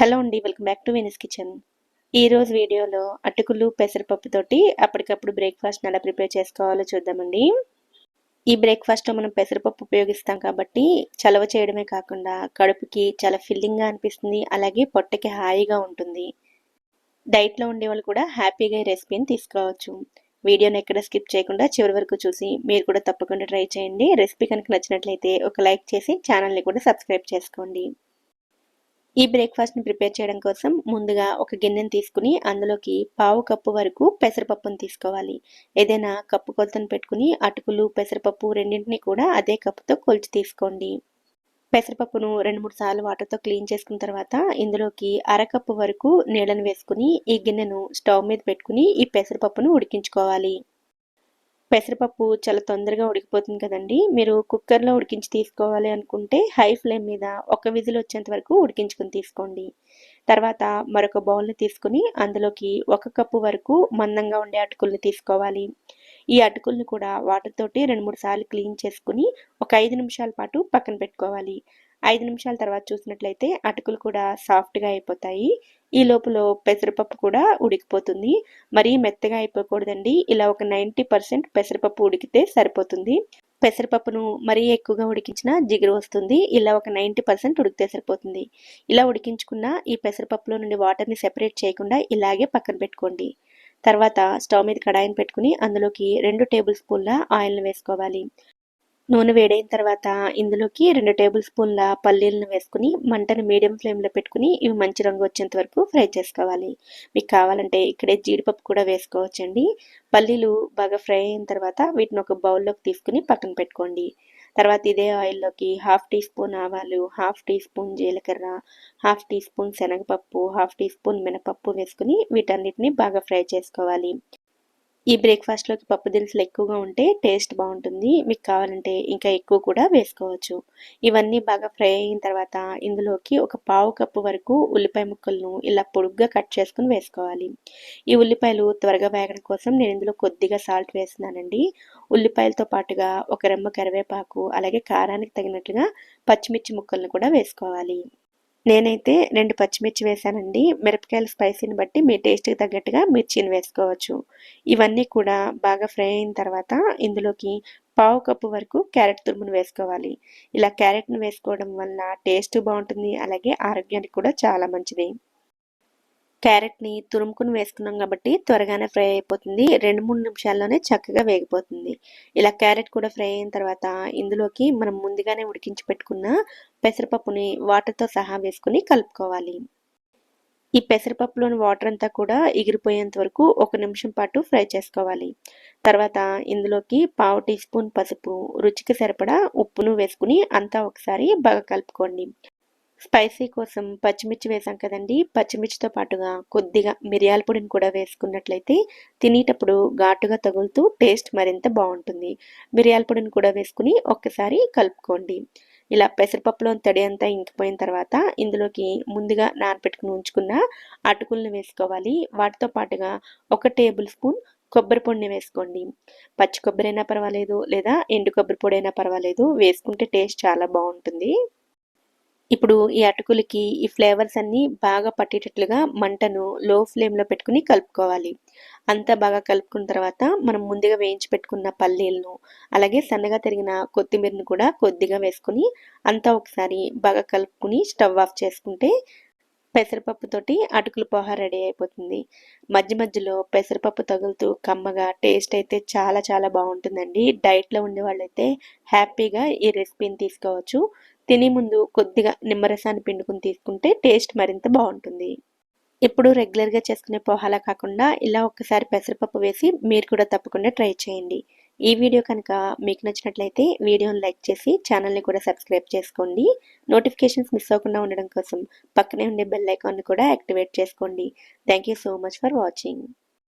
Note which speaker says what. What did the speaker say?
Speaker 1: Hello అండి welcome back to Venice kitchen. ఈరోజు వీడియోలో అటుకులు పెసరపప్పుతోటి అప్పటికప్పుడు బ్రేక్ఫాస్ట్ ఎలా ప్రిపేర్ చేసుకోవాలో చూద్దామండి. ఈ బ్రేక్ఫాస్ట్లో మనం పెసరపప్పు ఉపయోగిస్తాం కాబట్టి చలవ చేయడమే కాకుండా కడుపుకి చాలా ఫిల్లింగ్గా అనిపిస్తుంది అలాగే పొట్టకి హాయిగా ఉంటుంది. డైట్లో ఉండే వాళ్ళు కూడా హ్యాపీగా ఈ రెసిపీని తీసుకోవచ్చు. వీడియోని ఎక్కడ స్కిప్ చేయకుండా చివరి వరకు చూసి మీరు కూడా తప్పకుండా ట్రై చేయండి. రెసిపీ కనుక నచ్చినట్లయితే ఒక లైక్ చేసి ఛానల్ని కూడా సబ్స్క్రైబ్ చేసుకోండి. ఈ బ్రేక్ఫాస్ట్ని ప్రిపేర్ చేయడం కోసం ముందుగా ఒక గిన్నెను తీసుకుని అందులోకి పావు కప్పు వరకు పెసరపప్పును తీసుకోవాలి. ఏదైనా కప్పు కొలతను పెట్టుకుని అటుకులు పెసరపప్పు రెండింటిని కూడా అదే కప్పుతో కొలిచి తీసుకోండి. పెసరపప్పును రెండు మూడు సార్లు వాటర్తో క్లీన్ చేసుకున్న తర్వాత ఇందులోకి అరకప్పు వరకు నీళ్ళను వేసుకుని ఈ గిన్నెను స్టవ్ మీద పెట్టుకుని ఈ పెసరపప్పును ఉడికించుకోవాలి. పెసరపప్పు చాలా తొందరగా ఉడికిపోతుంది కదండి. మీరు కుక్కర్లో ఉడికించి తీసుకోవాలి అనుకుంటే హై ఫ్లేమ్ మీద ఒక విజిల్ వచ్చేంత వరకు ఉడికించుకొని తీసుకోండి. తర్వాత మరొక బౌల్ని తీసుకుని అందులోకి ఒక కప్పు వరకు మందంగా ఉండే అటుకుల్ని తీసుకోవాలి. ఈ అటుకుల్ని కూడా వాటర్ తోటి రెండు మూడు సార్లు క్లీన్ చేసుకుని ఒక ఐదు నిమిషాల పాటు పక్కన పెట్టుకోవాలి. ఐదు నిమిషాల తర్వాత చూసినట్లయితే అటుకులు కూడా సాఫ్ట్గా అయిపోతాయి. ఈ లోపల పెసరపప్పు కూడా ఉడికిపోతుంది. మరీ మెత్తగా అయిపోకూడదండి. ఇలా ఒక నైంటీ పర్సెంట్ పెసరపప్పు ఉడికితే సరిపోతుంది. పెసరపప్పును మరీ ఎక్కువగా ఉడికించిన జిగురు వస్తుంది. ఇలా ఒక నైంటీ పర్సెంట్ ఉడికితే సరిపోతుంది. ఇలా ఉడికించుకున్న ఈ పెసరపప్పులో నుండి వాటర్ని సెపరేట్ చేయకుండా ఇలాగే పక్కన పెట్టుకోండి. తర్వాత స్టవ్ మీద కడాయిని పెట్టుకుని అందులోకి రెండు టేబుల్ స్పూన్ల ఆయిల్ని వేసుకోవాలి. నూనె వేడైన తర్వాత ఇందులోకి రెండు టేబుల్ స్పూన్ల పల్లీలను వేసుకుని మంటను మీడియం ఫ్లేమ్లో పెట్టుకుని ఇవి మంచి రంగు వచ్చేంత వరకు ఫ్రై చేసుకోవాలి. మీకు కావాలంటే ఇక్కడే జీడిపప్పు కూడా వేసుకోవచ్చండి. పల్లీలు బాగా ఫ్రై అయిన తర్వాత వీటిని ఒక బౌల్లోకి తీసుకుని పక్కన పెట్టుకోండి. తర్వాత ఇదే ఆయిల్లోకి హాఫ్ టీ స్పూన్ ఆవాలు హాఫ్ టీ స్పూన్ జీలకర్ర హాఫ్ టీ స్పూన్ శనగపప్పు హాఫ్ టీ స్పూన్ మినపప్పు వేసుకుని వీటన్నిటిని బాగా ఫ్రై చేసుకోవాలి. ఈ బ్రేక్ఫాస్ట్లోకి పప్పు దినుసులు ఎక్కువగా ఉంటే టేస్ట్ బాగుంటుంది. మీకు కావాలంటే ఇంకా ఎక్కువ కూడా వేసుకోవచ్చు. ఇవన్నీ బాగా ఫ్రై అయిన తర్వాత ఇందులోకి ఒక పావు కప్పు వరకు ఉల్లిపాయ ముక్కలను ఇలా పొడుగ్గా కట్ చేసుకుని వేసుకోవాలి. ఈ ఉల్లిపాయలు త్వరగా వేగడం కోసం నేను ఇందులో కొద్దిగా సాల్ట్ వేస్తున్నానండి. ఉల్లిపాయలతో పాటుగా ఒక రెమ్మ కరివేపాకు అలాగే కారానికి తగినట్లుగా పచ్చిమిర్చి ముక్కలను కూడా వేసుకోవాలి. నేనైతే రెండు పచ్చిమిర్చి వేసానండి. మిరపకాయల స్పైసీని బట్టి మీ టేస్ట్కి తగ్గట్టుగా మిర్చిని వేసుకోవచ్చు. ఇవన్నీ కూడా బాగా ఫ్రై అయిన తర్వాత ఇందులోకి పావు కప్పు వరకు క్యారెట్ తురుమును వేసుకోవాలి. ఇలా క్యారెట్ను వేసుకోవడం వల్ల టేస్ట్ బాగుంటుంది అలాగే ఆరోగ్యానికి కూడా చాలా మంచిది. క్యారెట్ని తురుముకుని వేసుకున్నాం కాబట్టి త్వరగానే ఫ్రై అయిపోతుంది. రెండు మూడు నిమిషాల్లోనే చక్కగా వేగిపోతుంది. ఇలా క్యారెట్ కూడా ఫ్రై అయిన తర్వాత ఇందులోకి మనం ముందుగానే ఉడికించి పెట్టుకున్న పెసరపప్పుని వాటర్తో సహా వేసుకుని కలుపుకోవాలి. ఈ పెసరపప్పులోని వాటర్ అంతా కూడా ఎగిరిపోయేంత వరకు ఒక నిమిషం పాటు ఫ్రై చేసుకోవాలి. తర్వాత ఇందులోకి పావు టీ స్పూన్ పసుపు రుచికి సరిపడా ఉప్పును వేసుకుని అంతా ఒకసారి బాగా కలుపుకోండి. స్పైసీ కోసం పచ్చిమిర్చి వేసాం కదండి పచ్చిమిర్చితో పాటుగా కొద్దిగా మిరియాల పొడిని కూడా వేసుకున్నట్లయితే తినేటప్పుడు ఘాటుగా తగులుతూ టేస్ట్ మరింత బాగుంటుంది. మిరియాల పొడిని కూడా వేసుకుని ఒక్కసారి కలుపుకోండి. ఇలా పెసరపప్పులో తడి అంతా ఇంకిపోయిన తర్వాత ఇందులోకి ముందుగా నానపెట్టుకుని ఉంచుకున్న అటుకులను వేసుకోవాలి. వాటితో పాటుగా ఒక టేబుల్ స్పూన్ కొబ్బరి పొడిని వేసుకోండి. పచ్చి కొబ్బరి అయినా పర్వాలేదు లేదా ఎండు కొబ్బరి పొడి అయినా పర్వాలేదు. వేసుకుంటే టేస్ట్ చాలా బాగుంటుంది. ఇప్పుడు ఈ అటుకులకి ఈ ఫ్లేవర్స్ అన్నీ బాగా పట్టేటట్లుగా మంటను లో ఫ్లేమ్లో పెట్టుకుని కలుపుకోవాలి. అంతా బాగా కలుపుకున్న తర్వాత మనం ముందుగా వేయించి పెట్టుకున్న పల్లీలను అలాగే సన్నగా తరిగిన కొత్తిమీరను కూడా కొద్దిగా వేసుకుని అంతా ఒకసారి బాగా కలుపుకుని స్టవ్ ఆఫ్ చేసుకుంటే పెసరపప్పుతోటి అటుకుల పోహ రెడీ అయిపోతుంది. మధ్య మధ్యలో పెసరపప్పు తగులుతూ కమ్మగా టేస్ట్ అయితే చాలా చాలా బాగుంటుందండి. డైట్లో ఉండే వాళ్ళైతే హ్యాపీగా ఈ రెసిపీని తీసుకోవచ్చు. తినే ముందు కొద్దిగా నిమ్మరసాన్ని పిండుకుని తీసుకుంటే టేస్ట్ మరింత బాగుంటుంది. ఎప్పుడు రెగ్యులర్గా చేసుకునే పోహాలా కాకుండా ఇలా ఒక్కసారి పెసరపప్పు వేసి మీరు కూడా తప్పకుండా ట్రై చేయండి. ఈ వీడియో కనుక మీకు నచ్చినట్లయితే వీడియోని లైక్ చేసి ఛానల్ని కూడా సబ్స్క్రైబ్ చేసుకోండి. నోటిఫికేషన్స్ మిస్ అవ్వకుండా ఉండడం కోసం పక్కనే ఉండే బెల్ ఐకాన్ని కూడా యాక్టివేట్ చేసుకోండి. Thank you so much for watching.